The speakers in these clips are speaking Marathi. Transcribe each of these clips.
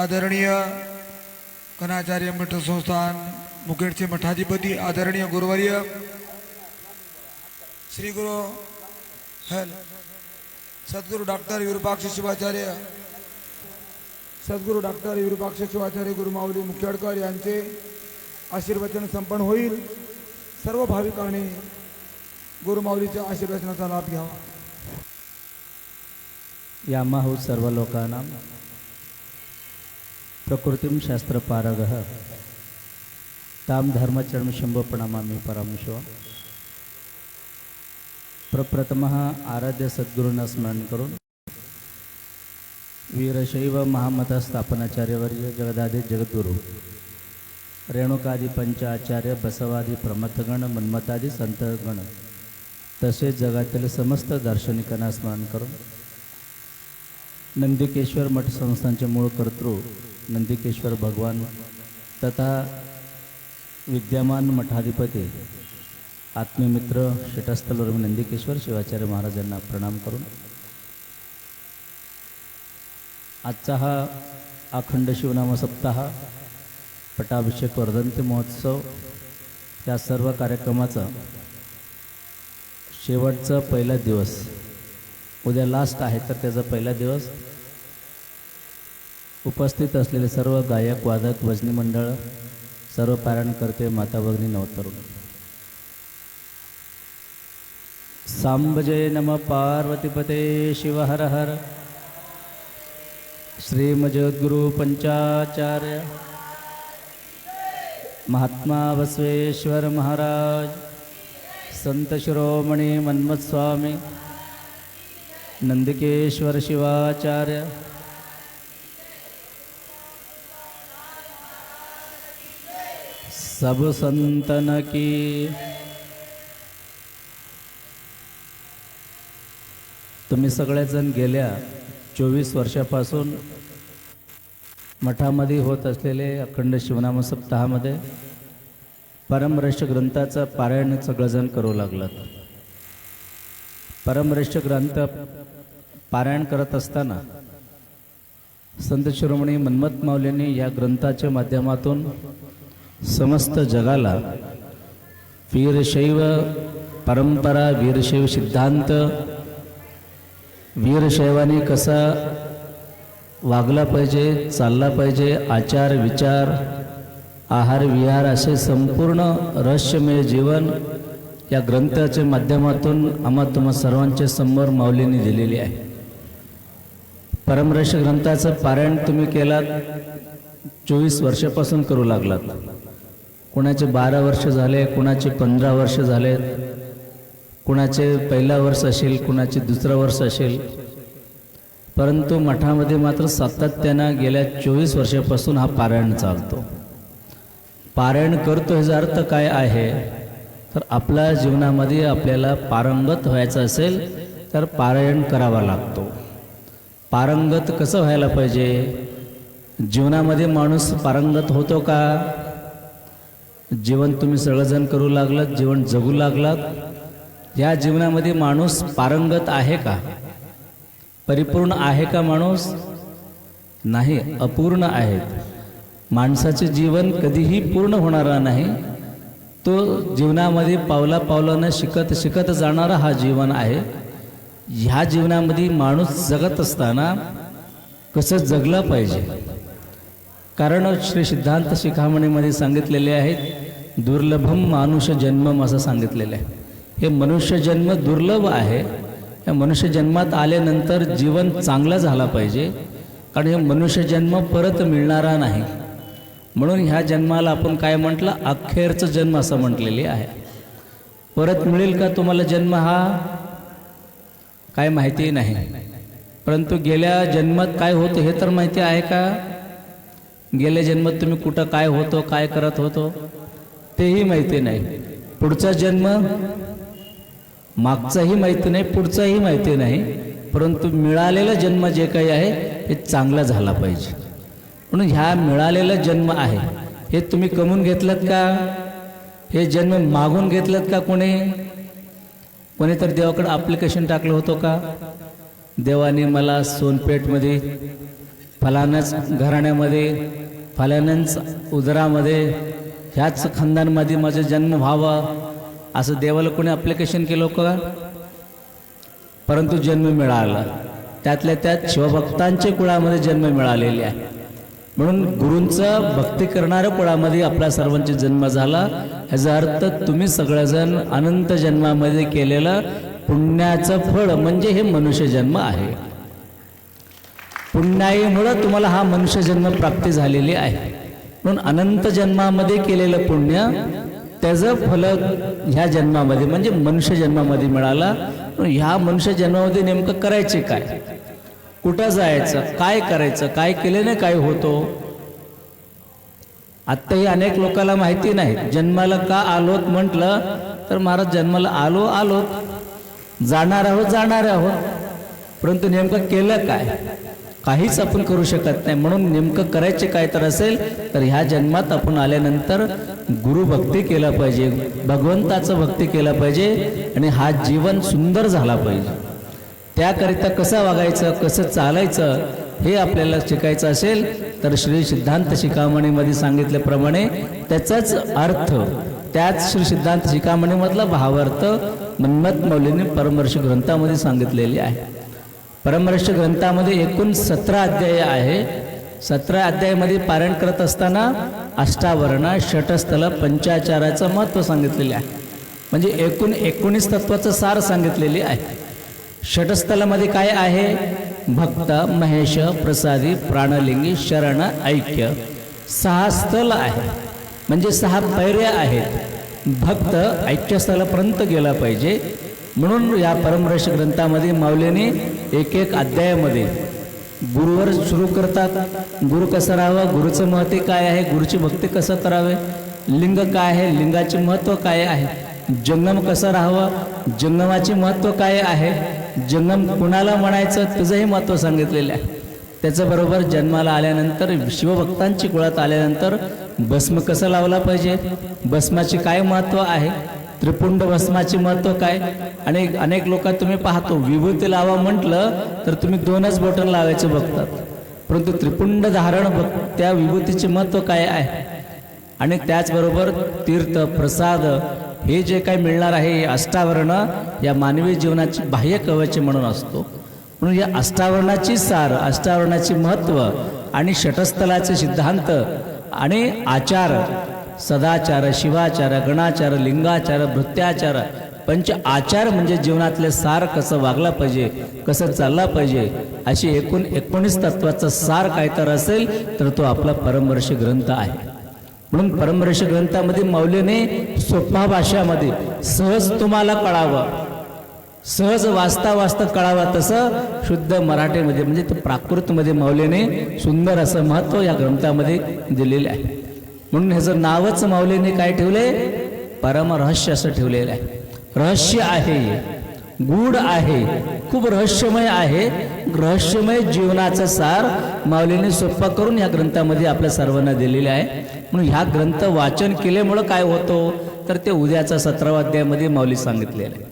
आदरणीय कणाचार्य मठ संस्थान मुखेडचे मठाधिपती आदरणीय गुरुवर्य श्री गुरु हॅल सद्गुरु डॉक्टर विरूपाक्ष शिवाचार्य सद्गुरु डॉक्टर विरूपाक्ष शिवाचार्य गुरुमाऊली मुखेडकर यांचे आशीर्वचन संपन्न होईल. सर्व भाविकांनी गुरुमाऊलीच्या आशीर्वचनाचा लाभ घ्यावा. सर्व लोकांना प्रकृतिं शास्त्रपारग। तां धर्मचरण शंभो प्रणमामि परमशिव। प्रप्रथमः आराध्य सद्गुरूंना स्मरण करून वीरशैव महामत स्थापनाचार्यवर्य जगदादी जगद्गुरू रेणुकादी पंचाचार्य बसवादी प्रमथगण मन्मतादी संतगण तसेच जगातील समस्त दार्शनिकांना स्मरण करून नंदिकेश्वर मठ संस्थांचे मूळ कर्तृ नंदिकेश्वर भगवान तथा विद्यमान मठाधिपती आत्मीयमित्र मी नंदिकेश्वर शिवाचार्य महाराजांना प्रणाम करून आजचा हा अखंड शिवनाम सप्ताह पटाभिषेक वर्धंती महोत्सव या सर्व कार्यक्रमाचा शेवटचा पहिला दिवस उद्या लास्ट आहे तर त्याचा पहिला दिवस उपस्थित असलेले सर्व गायक वादक भजनी मंडळ सर्व पारायणकर्ते माता भगिनी नवतरुण. सांबजय नम पार्वतीपते शिव हर हर। श्रीमजद्गुरु पंचाचार्य। महात्मा बसवेश्वर महाराज। संत शिरोमणी मन्मथस्वामी। नंदिकेश्वर शिवाचार्य। सब संतन की। तुम्ही सगळेजण गेल्या चोवीस वर्षापासून मठामध्ये होत असलेले अखंड शिवनाम सप्ताहामध्ये परमरश्य ग्रंथाचं पारायण सगळेजण करू लागलं परमरष्ट ग्रंथ पारायण करत असताना संत शिरोमणी मन्मथ माऊलींनी या ग्रंथाच्या माध्यमातून समस्त जगाला. वीरशैव परंपरा वीरशैव सिद्धांत. वीरशैवाने कसा वागला पाहिजे चालला पाहिजे आचार विचार आहार विहार असे संपूर्ण रहस्यमय जीवन या ग्रंथाच्या माध्यमातून आम्हा तुम्हा सर्वांच्या समोर माऊलींनी दिलेली आहे. परमरश ग्रंथाचं पारायण तुम्ही केलात चोवीस वर्षापासून करू लागलात. कुणाचे बारा वर्ष झाले कुणाचे पंधरा वर्ष झाले कुणाचे पहिला वर्ष असेल कुणाचे दुसरं वर्ष असेल. परंतु मठामध्ये मात्र सातत्यानं गेल्या चोवीस वर्षापासून हा पारायण चालतो. पारायण करतो ह्याचा अर्थ काय आहे? तर आपल्या जीवनामध्ये आपल्याला पारंगत व्हायचं असेल तर पारायण करावा लागतो. पारंगत कसं व्हायला पाहिजे? जीवनामध्ये माणूस पारंगत होतो का? जीवन तुम्ही सगळंजण करू लागलात जीवन जगू लागलात. या जीवनामध्ये माणूस पारंगत आहे का? परिपूर्ण आहे का माणूस? नाही अपूर्ण आहेत माणसाचे जीवन कधीही पूर्ण होणारा नाही. तो जीवनामध्ये पावला पावलानं शिकत शिकत जाणारा हा जीवन आहे. ह्या जीवनामध्ये माणूस जगत असताना कसं जगलं पाहिजे? कारण श्री सिद्धांत शिखामणीमध्ये सांगितलेले आहेत दुर्लभम मानुष जन्मम असं सांगितलेलं आहे. हे मनुष्य जन्म दुर्लभ आहे. या मनुष्य जन्मात आल्यानंतर जीवन चांगलं झाला पाहिजे. कारण हे मनुष्य जन्म परत मिळणारा नाही. म्हणून ह्या जन्माला आपण काय म्हटलं? अखेरचं जन्म असं म्हटलेले आहे. परत मिळेल का तुम्हाला जन्म हा? काय माहिती नाही. परंतु गेल्या जन्मात काय होतं हे तर माहिती आहे का? गेल्या जन्मात तुम्ही कुठं काय होतो काय करत होतो तेही माहिती नाही. पुढचा जन्म मागचाही माहिती नाही पुढचाही माहिती नाही परंतु मिळालेला जन्म जे काही आहे हे चांगला झाला पाहिजे. म्हणून ह्या मिळालेला जन्म आहे हे तुम्ही कमवून घेतलात का? हे जन्म मागून घेतलात का कोणी? कोणी तर देवाकडे ॲप्लिकेशन टाकलं होतं का? देवाने मला सोनपेठमध्ये फलानच घराण्यामध्ये फलानंच उदरामध्ये ह्याच खानदानमध्ये माझा जन्म व्हावा असं देवाला कोणी अप्लिकेशन केलं का? परंतु जन्म मिळाला. त्यातल्या त्यात शिवभक्तांच्या कुळामध्ये जन्म मिळालेले आहे. म्हणून गुरूंचं भक्ती करणाऱ्या कुळामध्ये आपला सर्वांचा जन्म झाला. ह्याचा अर्थ तुम्ही सगळेजण अनंत जन्मामध्ये केलेलं पुण्याचं फळ म्हणजे हे मनुष्य जन्म आहे. पुण्याईमुळं तुम्हाला हा मनुष्य जन्म प्राप्ती झालेली आहे. म्हणून अनंत जन्मामध्ये केलेलं पुण्य त्याचं फल ह्या जन्मामध्ये म्हणजे मनुष्य जन्मामध्ये मिळाला. ह्या मनुष्य जन्मामध्ये नेमकं करायचे काय? कुठं जायचं? काय करायचं? काय केल्याने काय होतो? आत्ताही अनेक लोकांना माहिती नाही. जन्माला का आलोत म्हटलं तर महाराज जन्माला आलो आलोत. जाणार आहोत जाणार आहोत. परंतु नेमकं केलं काय? काहीच आपण करू शकत नाही. म्हणून नेमकं करायचे काय तर असेल तर ह्या जन्मात आपण आल्यानंतर गुरु भक्ती केला पाहिजे भगवंताचं भक्ती केला पाहिजे आणि हा जीवन सुंदर झाला पाहिजे. त्याकरिता कसं वागायचं कसं चालायचं हे आपल्याला शिकायचं असेल तर श्री सिद्धांत शिकामणीमध्ये सांगितल्याप्रमाणे त्याचाच अर्थ त्याच श्री सिद्धांत शिकामणीमधला भावार्थ मन्मथ मौलीने परमर्ष ग्रंथामध्ये सांगितलेले आहे. परमर्ष ग्रंथामध्ये एकूण सतरा अध्याय आहे. सतरा अध्यायामध्ये पारायण करत असताना अष्टावर्ण षटस्थल पंचाचाराचं महत्त्व सांगितलेले आहे. म्हणजे एकूण एकोणीस तत्वाचं सार सांगितलेले आहे. षटस्थलामध्ये काय आहे? भक्त महेश प्रसादी प्राणलिंगी शरण ऐक्य. सहा स्थल आहे. म्हणजे सहा पैऱ्या आहेत. भक्त ऐक्यस्थलापर्यंत गेला पाहिजे. म्हणून या परमरश ग्रंथामध्ये माऊलीने एक एक अध्यायामध्ये गुरुवर सुरू करतात. गुरु कसं राहावं? गुरुचं महत्त्व काय आहे? गुरुची भक्ती कसं करावे? लिंग काय आहे? लिंगाचे महत्त्व काय आहे? जंगम कसं राहावं? जंगमाचे महत्त्व काय आहे? जंगम कुणाला म्हणायचं? तुझंही महत्त्व सांगितलेलं आहे. त्याच्याबरोबर जन्माला आल्यानंतर शिवभक्तांची कुळात आल्यानंतर भस्म कसं लावला पाहिजे? भस्माचे काय महत्त्व आहे? त्रिपुंड भस्माचे महत्त्व काय? आणि अनेक लोक तुम्ही पाहतो विभूती लावा म्हटलं तर तुम्ही दोनच बटन लावायचे बघतात. परंतु त्रिपुंड धारण बघ त्या विभूतीचे महत्त्व काय आहे? आणि त्याचबरोबर तीर्थ प्रसाद हे जे काय मिळणार आहे हे अष्टावर्ण या मानवी जीवनाची बाह्य कवचे म्हणून असतो. म्हणून या अष्टावरणाची सार अष्टावरणाचे महत्त्व आणि षटस्थलाचे सिद्धांत आणि आचार सदाचार शिवाचार गणाचार लिंगाचार भृत्याचार पंच आचार म्हणजे जीवनातले सार कसं वागला पाहिजे कसं चालला पाहिजे अशी एकूण एकोणीस तत्वाचा सार काय तर असेल तर तो आपला परमवर्ष ग्रंथ आहे. म्हणून परमर्ष ग्रंथामध्ये मौलीने सोपा भाषामध्ये सहज तुम्हाला कळावं. सहज वाचता वाचता कळावा तसं शुद्ध मराठीमध्ये म्हणजे प्राकृतमध्ये मौलीने सुंदर असं महत्त्व या ग्रंथामध्ये दिलेले आहे. म्हणून ह्याचं नावच माऊलीने काय ठेवले परमरहस्य असं ठेवलेलं आहे. रहस्य आहे गूढ आहे खूप रहस्यमय आहे. रहस्यमय जीवनाचा सार माऊलीने सोप्पा करून ह्या ग्रंथामध्ये आपल्या सर्वांना दिलेले आहे. म्हणून ह्या ग्रंथ वाचन केल्यामुळं काय होतो? तर ते उद्याचा सतरावा अध्यायामध्ये माऊली सांगितलेलं आहे.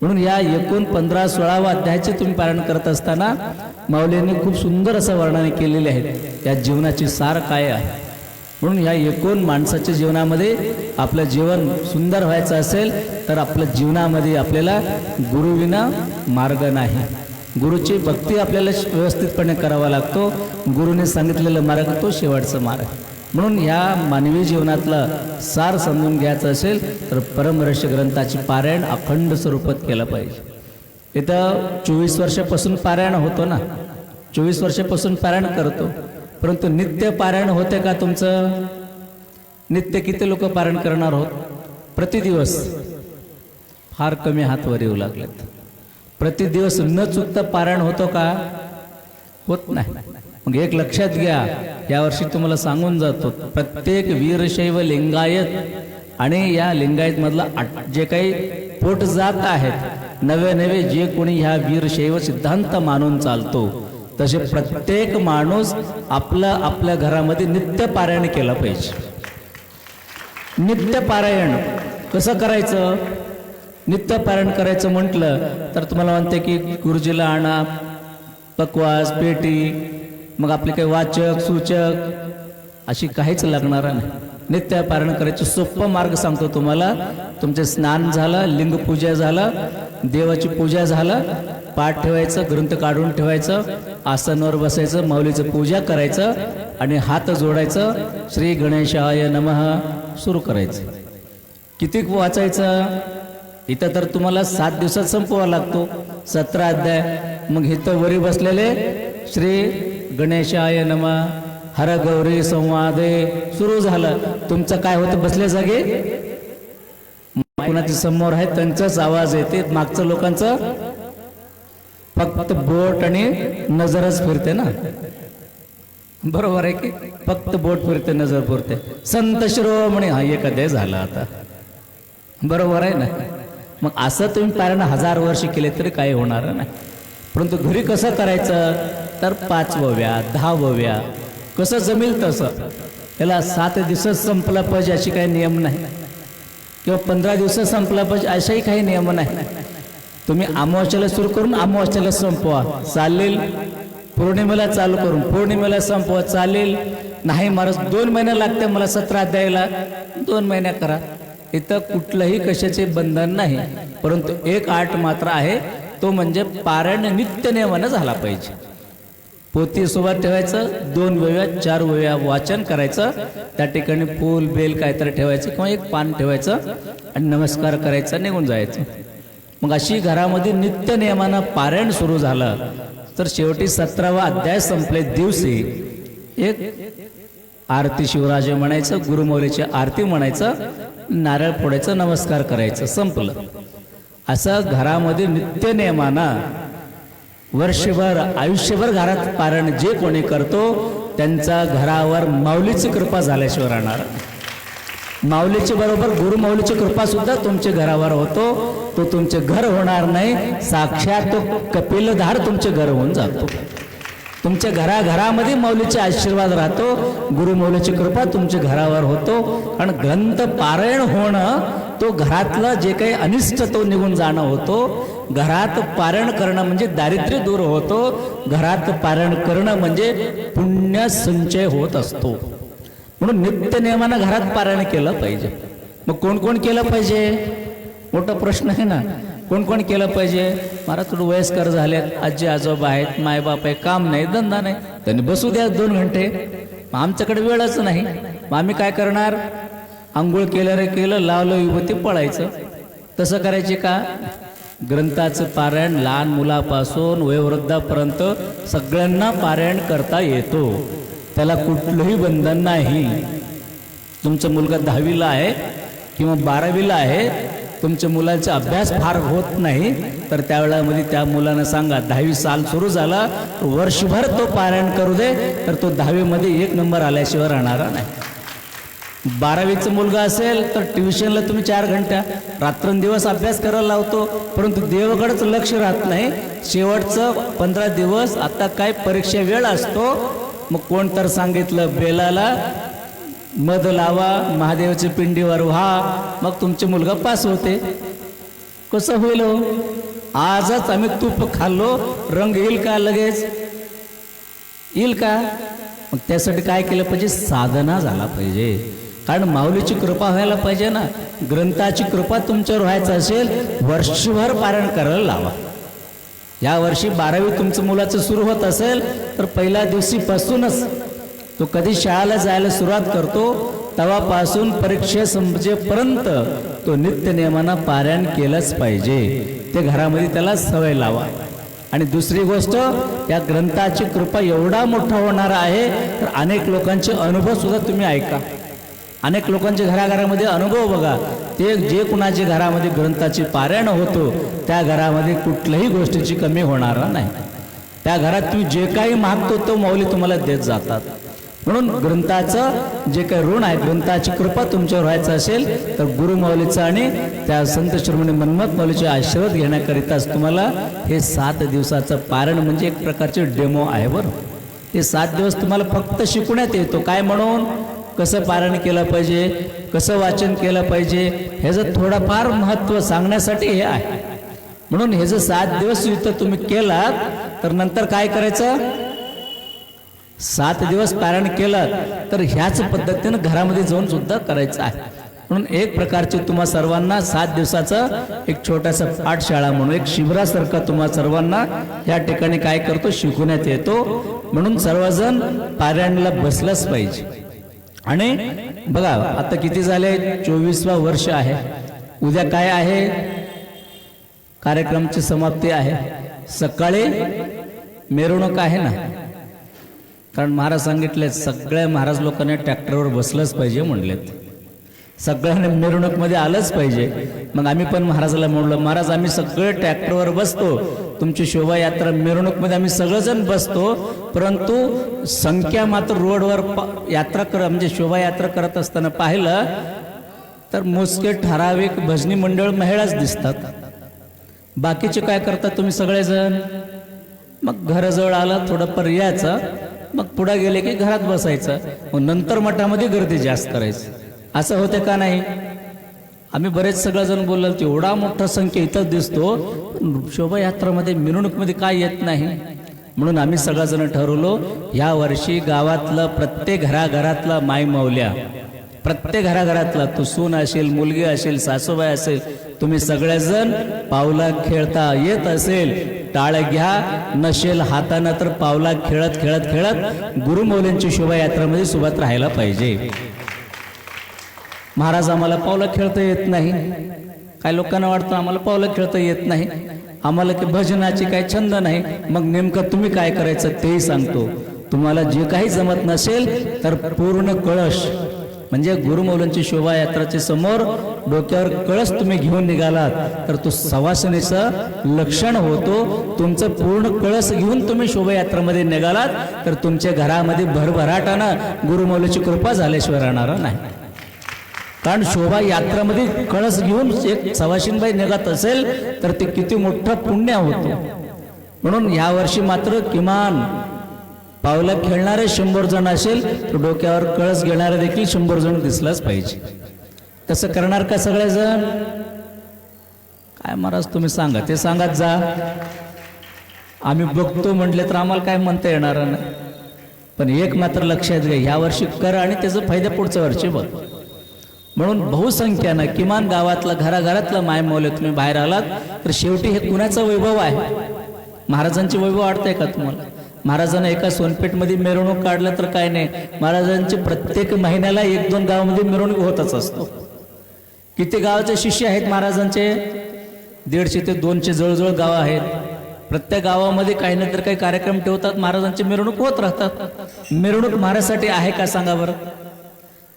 म्हणून या एकूण पंधरा सोळावा अध्यायाचे तुम्ही पारायण करत असताना माऊलींनी खूप सुंदर असं वर्णन केलेले आहेत या जीवनाची सार काय आहे? म्हणून ह्या एकूण माणसाच्या जीवनामध्ये आपलं जीवन सुंदर व्हायचं असेल तर आपल्या जीवनामध्ये आपल्याला गुरुविना मार्ग नाही. गुरुची भक्ती आपल्याला व्यवस्थितपणे करावा लागतो. गुरुने सांगितलेला मार्ग तो शेवटचा मार्ग. म्हणून ह्या मानवी जीवनातलं सार समजून घ्यायचं असेल तर परमरश ग्रंथाची पारायण अखंड स्वरूपात केलं पाहिजे. इथं चोवीस वर्षापासून पारायण होतो ना? चोवीस वर्षापासून पारायण करतो. परंतु नित्य पारायण होते का तुमचं? नित्य किती लोक पारायण करणार आहोत? प्रतिदिवस. फार कमी हात वर येऊ लागलेत. प्रतिदिवस न चुकता पारायण होतो का? होत नाही. मग एक लक्षात घ्या यावर्षी तुम्हाला सांगून जातो प्रत्येक वीरशैव लिंगायत आणि या लिंगायत मधला जे काही पोट जात आहेत नवे नवे जे कोणी ह्या वीरशैव सिद्धांत मानून चालतो तसे प्रत्येक माणूस आपलं आपल्या घरामध्ये नित्य पारायण केलं पाहिजे. नित्यपारायण कसं करायचं? नित्यपारायण करायचं म्हटलं तर तुम्हाला म्हणते की गुरुजीला आणा पकवास पेटी मग आपले काही वाचक सूचक अशी काहीच लागणार नाही. नित्य पारायण करायचं. सोपं मार्ग सांगतो तुम्हाला. तुमचे स्नान झालं लिंगपूजा झालं देवाची पूजा झालं पाठ ठेवायचं ग्रंथ काढून ठेवायचं आसनावर बसायचं माऊलीचं पूजा करायचं आणि हात जोडायचं श्री गणेशाय नमः सुरू करायचं. किती वाचायचं? इथं तर तुम्हाला सात दिवसात संपवा लागतो. सतरा अध्याय. मग इथं वरी बसलेले श्री गणेशाय नमा. हर गौरी संवादे. सुरू झालं. तुमचं काय होतं बसल्या जागे? कुणाचे समोर आहे? त्यांचाच आवाज येते. मागचं लोकांचं? फक्त बोट आणि नजरच फिरते ना? बरोबर आहे की? फक्त बोट फिरते नजर फिरते. संत शिरोमणी हा एक अध्याय झाला आता. बरोबर आहे ना? मग असं तुम्ही पारायण हजार वर्ष केले तरी काही होणार नाही. परंतु घरी कसं करायचं? तर पाचवव्या दहावव्या. कसं जमेल तसं? त्याला सात दिवसात संपला पाहिजे अशी काही नियम नाही. किंवा पंधरा दिवसात संपला पाहिजे अशाही काही नियम नाही. तुम्ही अमावस्याला सुरू करून अमावस्याला संपवा. चालेल? पौर्णिमेला चालू करून. पौर्णिमेला संपवा. चालेल? नाही महाराज दोन महिने लागते मला सतरा द्यायला. दोन महिन्या करा. इथं कुठलंही कशाचे बंधन नाही. परंतु एक आठ मात्र आहे. तो म्हणजे पारायण नित्य नियमानं झाला पाहिजे. पोती सोबत ठेवायचं दोन वव्या चार वव्या वाचन करायचं. त्या ठिकाणी फूल बेल काहीतरी ठेवायचं किंवा एक पान ठेवायचं. आणि नमस्कार करायचा निघून जायचं. मग अशी घरामध्ये नित्य नियमानं पारायण सुरू झालं. तर शेवटी सतरावा अध्याय संपले दिवशी एक आरती शिवराजे म्हणायचं गुरुमौलीची आरती म्हणायचं नारळ फोडायचं नमस्कार करायचं संपलं. असं घरामध्ये नित्य नियमानं वर्षभर आयुष्यभर घरात पारण जे कोणी करतो त्यांचा घरावर माऊलीची कृपा झाल्याशिवाय राहणार. माऊलीची बरोबर गुरु माऊलीची कृपा सुद्धा तुमच्या घरावर होतो. तो तुमचे घर होणार नाही. साक्षात तो कपिलधार तुमचे घर होऊन जातो. तुमच्या घराघरामध्ये मौलीचे आशीर्वाद राहतो. गुरु मौलीची कृपा तुमच्या घरावर होतो. आणि ग्रंथ पारायण होणं तो घरातलं जे काही अनिष्ट तो निघून जाणं होतो. घरात पारायण करणं म्हणजे दारिद्र्य दूर होतो. घरात पारायण करणं म्हणजे पुण्य संचय होत असतो. म्हणून नित्य नियमानं घरात पारायण केलं पाहिजे. मग कोण कोण केलं पाहिजे? मोठा प्रश्न आहे ना. कोण कोण केलं पाहिजे? मला थोडं वयस्कर झालेत आजी आजोबा आहेत मायबाप आहे काम नाही धंदा नाही. त्यांनी बसू द्या दोन घंटे. मग आमच्याकडे वेळच नाही. मग आम्ही काय करणार? आंघोळ केलं रे केलं लावलं विभूती पळायचं. तसं करायचे का? ग्रंथाचं पारायण लहान मुलापासून वयोवृद्धापर्यंत सगळ्यांना पारायण करता येतो. त्याला कुठलंही बंधन नाही. तुमचा मुलगा दहावीला आहे किंवा बारावीला आहे तुमच्या मुलाचा अभ्यास फार होत नाही तर त्यावेळामध्ये त्या मुलानं सांगा दहावी साल सुरू झाला तर वर्षभर तो पारायण करू दे तर तो दहावीमध्ये एक नंबर आल्याशिवाय राहणारा नाही. बारावीचा मुलगा असेल तर ट्युशनला तुम्ही चार घंटा रात्रंदिवस अभ्यास करायला लावतो परंतु देवाकडंच लक्ष राहत नाही. शेवटचं पंधरा दिवस आता काय परीक्षा वेळ असतो मग कोण तर सांगितलं बेलाला मध लावा महादेवाच्या पिंडीवर व्हा मग तुमचे मुलगा पास होते. कसं होईल हो? आजच आम्ही तूप खाल्लो रंग येईल का लगेच? येईल का? मग त्यासाठी काय केलं पाहिजे? साधना झाला पाहिजे. कारण माऊलीची कृपा व्हायला पाहिजे ना. ग्रंथाची कृपा तुमच्यावर व्हायचं असेल वर्षभर पारण करायला लावा. या वर्षी बारावी तुमचं मुलाचं सुरू होत असेल तर पहिल्या दिवशीपासूनच तो कधी शाळेला जायला सुरुवात करतो तेव्हापासून परीक्षे संपजेपर्यंत तो नित्य नियमांना पारायण केलंच पाहिजे. ते घरामध्ये त्याला सवय लावा. आणि दुसरी गोष्ट या ग्रंथाची कृपा एवढा मोठा होणार आहे तर अनेक लोकांचे अनुभव सुद्धा तुम्ही ऐका. अनेक लोकांच्या घराघरामध्ये अनुभव बघा. ते जे कुणाचे घरामध्ये ग्रंथाची पारायण होतो त्या घरामध्ये कुठल्याही गोष्टीची कमी होणार नाही. त्या घरात तुम्ही जे काही मागतो तो मौली तुम्हाला देत जातात. म्हणून ग्रंथाचं जे काही ऋण आहे ग्रंथाची कृपा तुमच्यावर व्हायचं असेल तर गुरु मौलीचं आणि त्या संत शिरोमणी मन्मथ मौलीचे आशीर्वाद घेण्याकरिताच तुम्हाला हे सात दिवसाचं पारण म्हणजे एक प्रकारचे डेमो आहे बरं. ते सात दिवस तुम्हाला फक्त शिकवण्यात येतो. काय म्हणून? कसं पारायण केलं पाहिजे कसं वाचन केलं पाहिजे ह्याचं थोडंफार महत्त्व सांगण्यासाठी हे आहे. म्हणून हे जर सात दिवस युद्ध तुम्ही केलात तर नंतर काय करायचं? सात दिवस पारायण केलं तर ह्याच पद्धतीनं घरामध्ये जाऊन सुद्धा करायचं आहे. म्हणून एक प्रकारची तुम्हा सर्वांना सात दिवसाचं एक छोटासा पाठशाळा म्हणून एक शिबिरासारखा तुम्हा सर्वांना या ठिकाणी काय करतो शिकवण्यात येतो. म्हणून सर्वजण पारायणला बसलंच पाहिजे. आणि बघा आता किती झाले? चोवीसवा वर्ष आहे. उद्या काय आहे? कार्यक्रमची समाप्ती आहे. सकाळी मिरवणूक आहे ना? कारण महाराज सांगितले सगळ्या महाराज लोकांनी ट्रॅक्टरवर बसलंच पाहिजे म्हणलेत. सगळ्यांना मिरवणूकमध्ये आलंच पाहिजे. मग आम्ही पण महाराजाला म्हणलो महाराज आम्ही सगळे ट्रॅक्टरवर बसतो. तुमची शोभायात्रा मिरवणूकमध्ये आम्ही सगळेजण बसतो. परंतु संख्या मात्र रोडवर प- यात्रा कर म्हणजे शोभायात्रा करत असताना पाहिलं तर मोजके ठराविक भजनी मंडळ महिलाच दिसतात. बाकीचे काय करतात तुम्ही सगळेजण? मग घराजवळ आला थोडंफार यायचं. मग पुढे गेले की घरात बसायचं. मग नंतर मठामध्ये गर्दी जास्त करायची. असं होतं का नाही? आम्ही बरेच सगळेजण बोललो एवढा मोठा संख्या इथंच दिसतो शोभायात्रामध्ये मिरवणूकमध्ये काय येत नाही? म्हणून आम्ही सगळेजण ठरवलो या वर्षी गावातलं प्रत्येक घराघरातला माय मावल्या प्रत्येक घराघरातला तू सून असेल मुलगी असेल सासूबाई असेल तुम्ही सगळेजण पावला खेळता येत असेल टाळ घ्या नसेल हातानं तर पावला खेळत खेळत खेळत गुरुमौलींची शोभायात्रामध्ये सुभात राहायला पाहिजे. महाराज आम्हाला पावलं खेळता येत नाही. काय लोकांना वाटतं आम्हाला पावलं खेळता येत नाही. आम्हाला की भजनाची काही छंद नाही. मग नेमकं तुम्ही काय करायचं तेही सांगतो. तुम्हाला जे काही जमत नसेल तर पूर्ण कळश म्हणजे गुरुमौलांची शोभायात्राच्या समोर डोक्यावर कळस तुम्ही घेऊन निघालात. तर तो सवासनेचं लक्षण होतो. तुमचं पूर्ण कळस घेऊन तुम्ही शोभायात्रामध्ये निघालात. तर तुमच्या घरामध्ये भरभराटानं गुरुमौलीची कृपा झाल्याशिवाय राहणार नाही. कारण शोभा यात्रामध्ये कळस घेऊन एक सवाशीनबाई निघत असेल तर ते किती मोठं पुण्य होतं. म्हणून या वर्षी मात्र किमान पावलं खेळणारे शंभर जण असेल तर डोक्यावर कळस घेणारे देखील शंभर जण दिसलाच पाहिजे. तसं करणार का सगळेजण? काय महाराज तुम्ही सांगा ते सांगत जा. आम्ही बघतो म्हटले तर आम्हाला काय म्हणता येणार नाही. पण एक मात्र लक्षात घ्या ह्या वर्षी कर आणि त्याचा फायदा पुढच्या वर्षी बघ. म्हणून बहुसंख्यानं किमान गावातला घराघरातला माय मौल्य तुम्ही बाहेर आलात तर शेवटी हे कुणाचं वैभव आहे? महाराजांचे वैभव वाढतंय का तुम्हाला? महाराजांना एका सोनपेठमध्ये मिरवणूक काढलं तर काय नाही? महाराजांचे प्रत्येक महिन्याला एक दोन गावामध्ये मिरवणूक होतच असतो. किती गावाचे शिष्य आहेत महाराजांचे? दीडशे ते दोनशे जवळजवळ गावं आहेत. प्रत्येक गावामध्ये काही ना तर काही कार्यक्रम ठेवतात महाराजांची मिरवणूक होत राहतात. मिरवणूक महाराजसाठी आहे का सांगा बरं?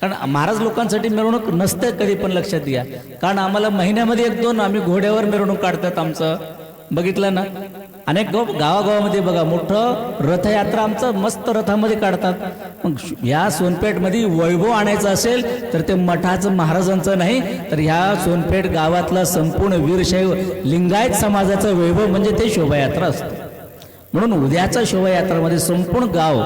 कारण महाराज लोकांसाठी मिरवणूक नसते कधी पण लक्षात घ्या. कारण आम्हाला महिन्यामध्ये एक दोन आम्ही घोड्यावर मिरवणूक काढतात आमचं. बघितलं ना? अनेक गाव गावागावामध्ये बघा मोठं रथयात्रा आमचं मस्त रथामध्ये काढतात. मग ह्या सोनपेठमध्ये वैभव आणायचं असेल तर ते मठाचं महाराजांचं नाही तर ह्या सोनपेठ गावातला संपूर्ण वीरशैव लिंगायत समाजाचं वैभव म्हणजे ते शोभायात्रा असते. म्हणून उद्याच्या शोभायात्रामध्ये संपूर्ण गाव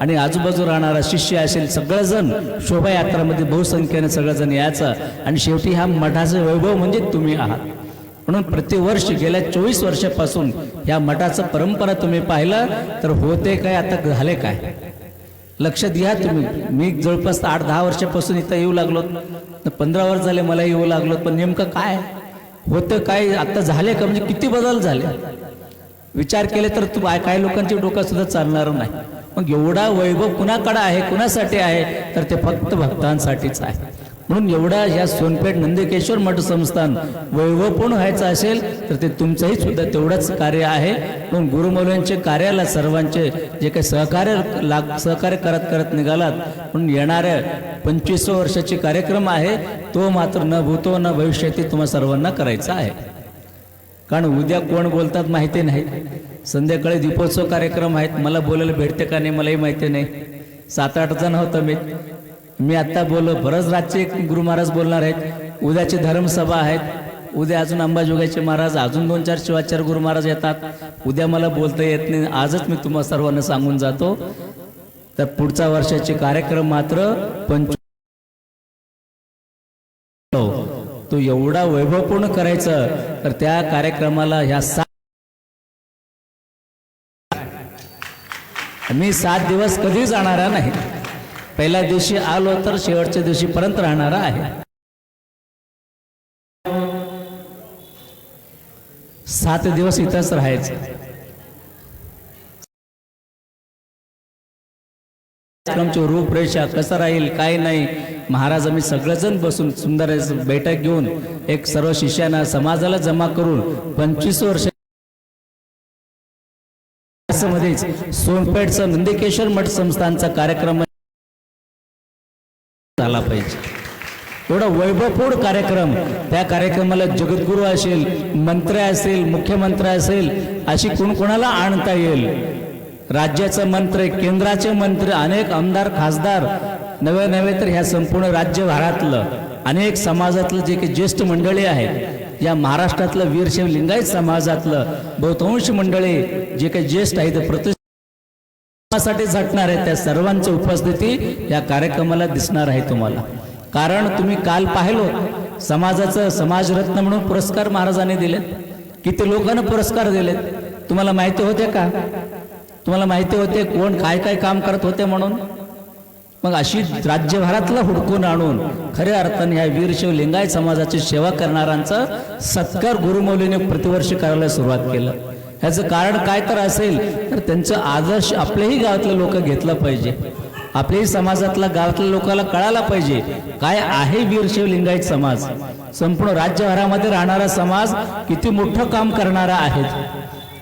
आणि आजूबाजू राहणारा शिष्य असेल सगळेजण शोभायात्रामध्ये बहुसंख्येने सगळेजण यायचं. आणि शेवटी ह्या मठाचं वैभव म्हणजे तुम्ही आहात. म्हणून प्रतिवर्ष गेल्या चोवीस वर्षापासून या मठाचं परंपरा तुम्ही पाहिलं तर होते काय आता झाले काय? लक्षात घ्या तुम्ही. मी जवळपास आठ दहा वर्षापासून इथं येऊ लागलो पंधरा वर्ष झाले मला येऊ लागलो पण नेमकं काय? होतं काय आता झाले का? म्हणजे किती बदल झाले? विचार केले तर तू काही लोकांची डोकं सुद्धा चालणार नाही. मग एवढा वैभव कुणाकडे आहे कुणासाठी आहे तर ते फक्त भक्तांसाठीच आहे. म्हणून एवढा या सोनपेठ नंदकेश्वर मठ संस्थान वैभवपूर्ण व्हायचं असेल तर ते तुमचंही सुद्धा तेवढंच कार्य आहे. म्हणून गुरुमौल्यांचे कार्याला सर्वांचे जे काही सहकार्य लाग सहकार्य करत करत निघालात म्हणून येणाऱ्या पंचवीस वर्षाचे कार्यक्रम आहे तो मात्र न भूतो न भविष्यातील तुम्हाला सर्वांना करायचा आहे. कारण उद्या कोण बोलतात माहिती नाही. संध्याकाळी दीपोत्सव कार्यक्रम आहेत. मला बोलायला भेटते का नाही मलाही माहिती नाही. सात आठ जण होतं मी. मी आत्ता बोललो बरंच रातचे गुरु महाराज बोलणार आहेत. उद्याची धर्मसभा आहेत. उद्या अजून अंबाजोगाईचे महाराज अजून दोन चार शिवाचार गुरु महाराज येतात. उद्या मला बोलता येत नाही. आजच मी तुम्हाला सर्वांना सांगून जातो. तर पुढच्या वर्षाचे कार्यक्रम मात्र पंच तो एवढा वैभवपूर्ण करायचं तर त्या कार्यक्रमाला ह्या सात मी सात दिवस कधी जाणारा नाही. पहिल्या दिवशी आलो तर शेवटच्या दिवशी पर्यंत राहणारा आहे. सात दिवस इथंच राहायचं. कार्यक्रमची रूपरेषा कसं राहील काय नाही महाराज आम्ही सगळेजण बसून सुंदर बैठक घेऊन एक सर्व शिष्यांना समाजाला जमा करून पंचवीस वर्ष मध्येच सोनपेठचा नंदिकेश्वर मठ संस्थानचा कार्यक्रम झाला पाहिजे. एवढा वैभवपूर्ण कार्यक्रम त्या कार्यक्रमाला जगद्गुरू असेल मंत्री असेल मुख्यमंत्री असेल अशी कोण कोणाला आणता येईल? राज्याचं मंत्री केंद्राचे मंत्री अनेक आमदार खासदार नव्या नव्हे तर ह्या संपूर्ण राज्यभरातलं अनेक समाजातलं जे काही ज्येष्ठ मंडळी आहेत या महाराष्ट्रातलं वीरशैव लिंगायत समाजातलं बहुतांश मंडळी जे काही ज्येष्ठ आहेत ते साठी झटणार आहे त्या सर्वांची उपस्थिती या कार्यक्रमाला दिसणार आहे तुम्हाला. कारण तुम्ही काल पाहिलो समाजाचं समाजरत्न म्हणून पुरस्कार महाराजांनी दिलेत. किती लोकांना पुरस्कार दिलेत. तुम्हाला माहिती होते का? तुम्हाला माहिती होते कोण काय काय काम करत होते म्हणून? मग अशी राज्यभरातलं हुडकून आणून खऱ्या अर्थाने ह्या वीरशिव लिंगायत समाजाची सेवा करणाऱ्यांचा सत्कार गुरुमौलीने प्रतिवर्षी करायला सुरुवात केलं. ह्याचं कारण काय तर असेल तर त्यांचं आदर्श आपल्याही गावातले लोक घेतलं पाहिजे. आपल्याही समाजातल्या गावातल्या लोकांना कळायला पाहिजे काय आहे वीरशिव लिंगायत समाज? संपूर्ण राज्यभरामध्ये राहणारा समाज किती मोठं काम करणारा आहे?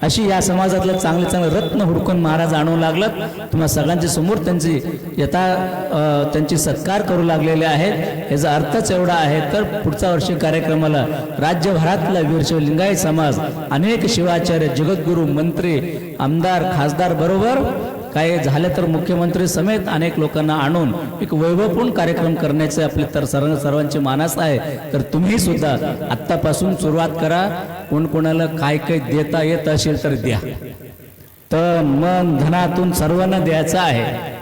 अशी या समाजातलं चांगले चांगले रत्न हुडकून महाराज आणू लागलात. तुम्हाला सगळ्यांच्या समोर त्यांची यथा त्यांची सत्कार करू लागलेले आहेत. याचा अर्थच एवढा आहे तर पुढच्या वर्षी कार्यक्रमाला राज्यभरातला वीरशैव लिंगायत समाज अनेक शिवाचार्य जगद्गुरू मंत्री आमदार खासदार बरोबर काय झालं तर मुख्यमंत्री समेत अनेक लोकांना आणून एक वैभवपूर्ण कार्यक्रम करण्याचे आपले तर सर्व सर्वांचे मानस आहे. तर तुम्ही सुद्धा आत्तापासून सुरुवात करा. कोण कोणाला काय काय देता येत असेल तर द्या. तर मन धनातून सर्वांना द्यायचं आहे.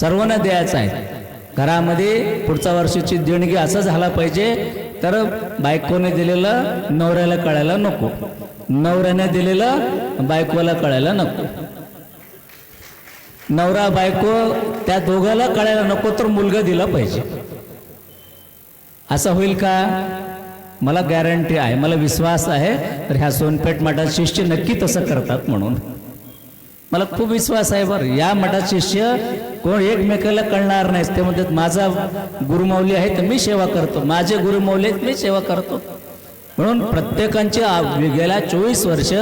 सर्वांना द्यायचं आहे. घरामध्ये पुढच्या वर्षीची देणगी असं झाला पाहिजे. तर बायकोने दिलेलं नवऱ्याला कळायला नको. नवऱ्याने दिलेलं बायकोला कळायला नको. नवरा बायको त्या दोघाला कळायला नको तर मुलगा दिला पाहिजे. असं होईल का? मला गॅरंटी आहे मला विश्वास आहे तर ह्या सोनपेठ मठात शिष्य नक्की तसं करतात म्हणून. मला खूप विश्वास आहे बरं या मठात शिष्य कोण एकमेकाला कळणार नाही ते म्हणतात माझा गुरुमौली आहे तर मी सेवा करतो. माझे गुरुमौली आहेत मी सेवा करतो. म्हणून प्रत्येकांची गेल्या चोवीस वर्ष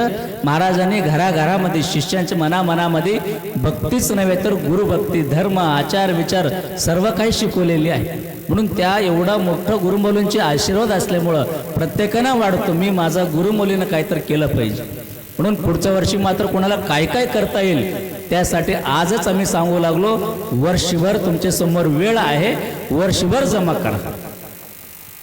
महाराजांनी घराघरामध्ये शिष्यांच्या मनामनामध्ये भक्तीच नव्हे तर गुरुभक्ती धर्म आचार विचार सर्व काही शिकवलेली आहे. म्हणून त्या एवढा मोठं गुरुमौलींचे आशीर्वाद असल्यामुळं प्रत्येकानं वाढतो मी माझा गुरुमौलीनं काहीतरी केलं पाहिजे. म्हणून पुढच्या वर्षी मात्र कोणाला काय काय करता येईल त्यासाठी आजच आम्ही सांगू लागलो वर्षभर तुमच्यासमोर वेळ आहे वर्षभर जमा करा.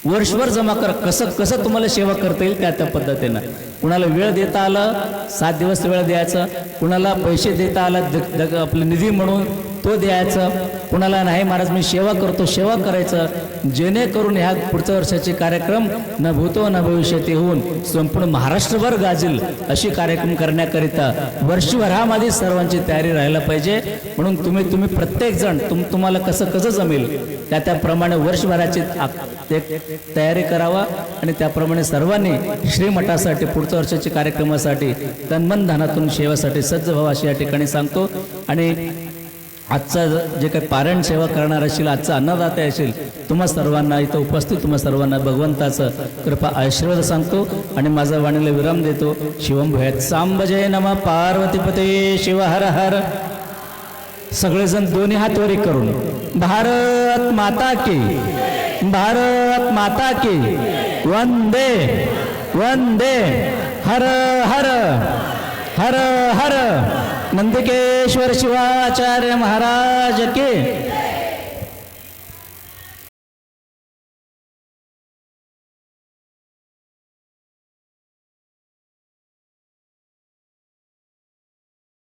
वर्षभर जमा करा कसं कसं तुम्हाला सेवा करता येईल त्या त्या पद्धतीनं. कुणाला वेळ देता आला सात दिवस वेळ द्यायचा. कुणाला पैसे देता आला द- आपलं निधी म्हणून तो द्यायचा. कुणाला नाही महाराज मी सेवा करतो सेवा करायचं. जेणेकरून ह्या पुढच्या वर्षाचे कार्यक्रम न भूतो न भविष्यते होऊन संपूर्ण महाराष्ट्रभर गाजील अशी कार्यक्रम करण्याकरिता वर्षभरामध्ये सर्वांची तयारी राहायला पाहिजे. म्हणून तुम्ही तुम्ही प्रत्येक जण तुम तुम्हाला कसं कसं जमेल त्या त्याप्रमाणे वर्षभराची ते तयारी करावा. आणि त्याप्रमाणे सर्वांनी श्रीमठासाठी पुढच्या वर्षाच्या कार्यक्रमासाठी तन्मन धनातून सज्ज भावा अशी या ठिकाणी सांगतो. आणि आजचा जे काही पारायण सेवा करणार असेल आजचा अन्नदाता असेल तुम्हा सर्वांना इथं उपस्थित तुम्हा सर्वांना भगवंताचं कृपा आशीर्वाद सांगतो आणि माझा वाणीला विराम देतो. शिवम भयात. सांब जय नम पार्वतीपते शिव हर हर. सगळेजण दोन्ही हात वरी करून भारत माता की भारत माता की. वंदे वंदे. हर हर. हर हर. नंदिकेश्वर शिवाचार्य महाराज के